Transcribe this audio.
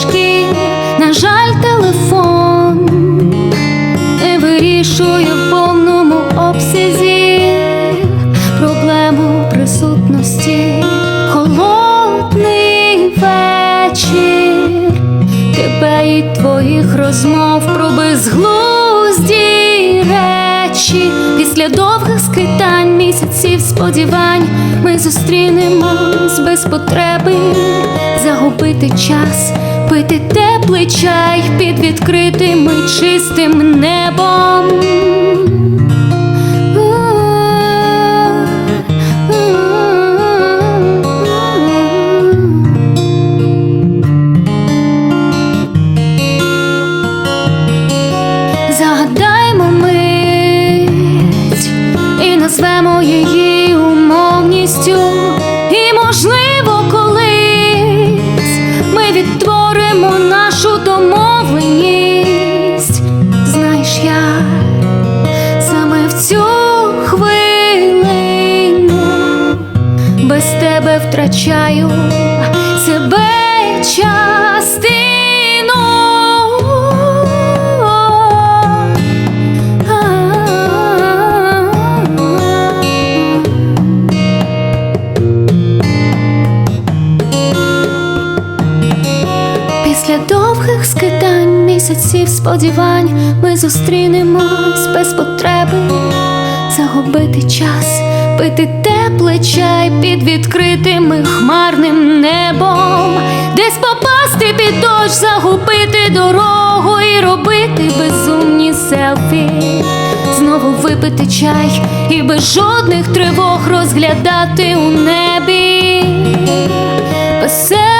доріжки, на жаль, телефон. Не вирішує в повному обсязі проблему присутності, холодний вечір, тебе і твоїх розмов про безглузді речі, після довгих скитань місяців сподівань ми зустрінемось без потреби. Загубити час пити теплий чай під відкритим і чистим небом. Загадаймо мить і назвемо її умовністю, тебе втрачаю себе частину. Після довгих скитань, місяців сподівань, ми зустрінемось без потреби загубити час, пити теплий чай під відкритим хмарним небом, десь попасти під дощ, загубити дорогу і робити безумні селфі. Знову випити чай і без жодних тривог розглядати у небі. Веселі